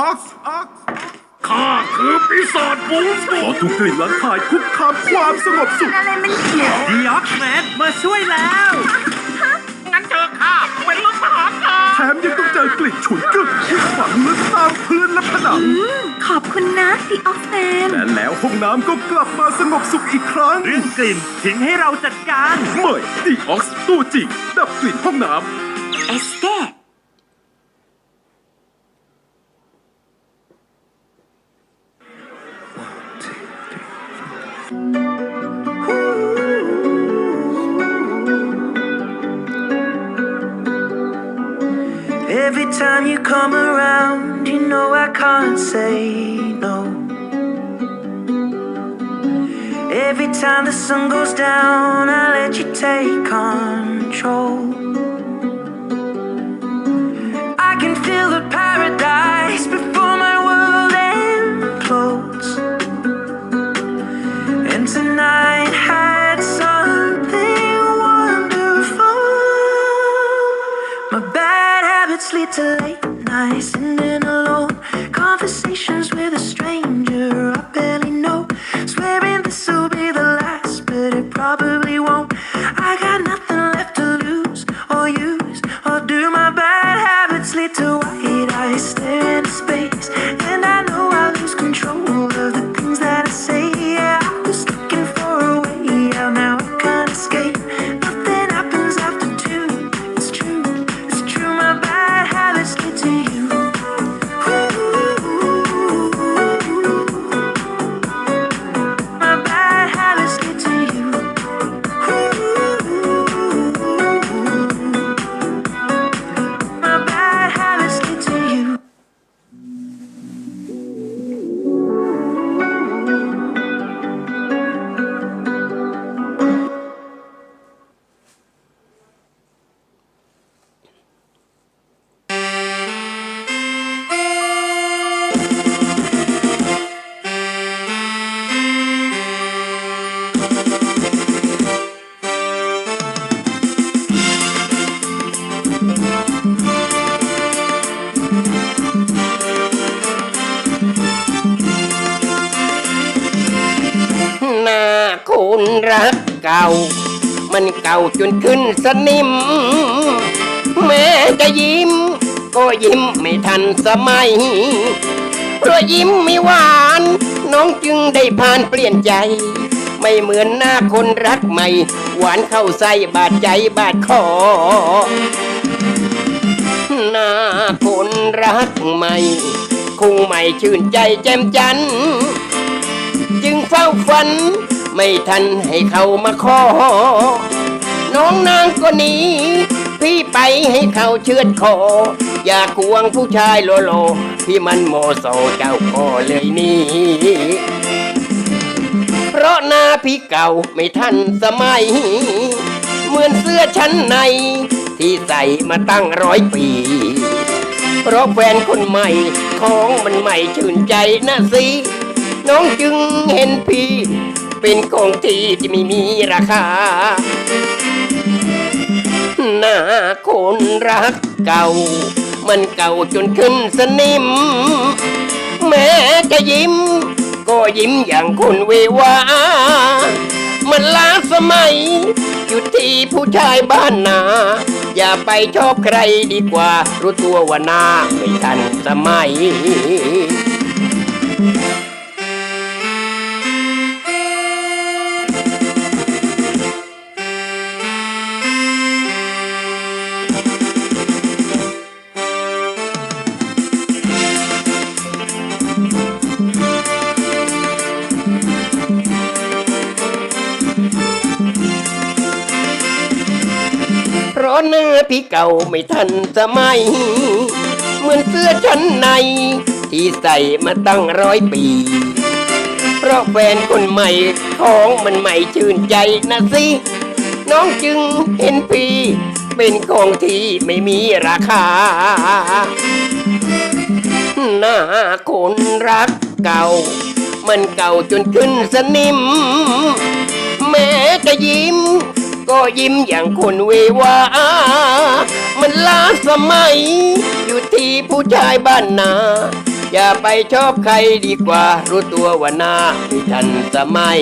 ออกออกข้าคือปีศาจบูมขอทุกกลิ่นหลังคายคุกคามความสงบสุขอะไรมันเขียวดีออกแมนมาช่วยแล้ว งั้นเจอข้าเป็นลูกมหาการแถมยังต้องเจอกลิ่นฉุนกึกที่ฝังลึกตามพื้นและผนัง ขอบคุณนะดีออฟแมนและแล้วห้องน้ำก็กลับมาสงบสุขอีกครั้ง เรื่องกลิ่นทิ้งให้เราจัดการใหม่ดีออกตัวจริงดับกลิ่นห้องน้เอสเต้ Every time you come around, you know I can't say no. Every time the sun goes down, I let you take control. I stare in space. หน้าคนรักเก่า มันเก่าจนขึ้นสนิม แม้จะยิ้ม ก็ยิ้มไม่ทันสมัย เพราะยิ้มไม่หวาน น้องจึงได้ผ่านเปลี่ยนใจ ไม่เหมือนหน้าคนรักใหม่ หวานเข้าใส่บาดใจบาดคอ หน้าคนรักใหม่ คงไม่ชื่นใจแจ่มจันทร์จึงเฝ้าฝัน ไม่ทันให้เขามาขอ น้องนางก็หนีพี่ไปให้เขาเชือดคอ อย่าควงผู้ชายโลโลพี่มันโมโสเจ้าก็เลยนี่เพราะหน้าพี่เก่าไม่ทันสมัย เหมือนเสื้อชั้นใน ที่ใส่มาตั้งร้อยปี เพราะแฟนคนใหม่ของมันใหม่ชื่นใจนะสิ น้องจึงเห็นพี่ เป็นของที่ที่ไม่มีราคา หน้าคนรักเก่า มันเก่าจนขึ้นสนิม แม้จะยิ้ม ก็ยิ้มอย่างคนเววามันล้าสมัย อยู่ที่ผู้ชายบ้านนา อย่าไปชอบใครดีกว่า รู้ตัวว่าหน้าไม่ทันสมัย เพราะเนื้อพี่เก่าไม่ทันสมัย เหมือนเสื้อชั้นใน ที่ใส่มาตั้งร้อยปี เพราะแฟนคนใหม่ของมันใหม่ชื่นใจนะสิ น้องจึงเห็นพี่เป็นของที่ไม่มีราคา หน้าคนรักเก่า มันเก่าจนขึ้นสนิม แม้จะยิ้ม ก็ยิ้มอย่างคนเววา มันล้าสมัย อยู่ที่ผู้ชายบ้านนา อย่าไปชอบใครดีกว่า รู้ตัวว่าหน้าไม่ทันสมัย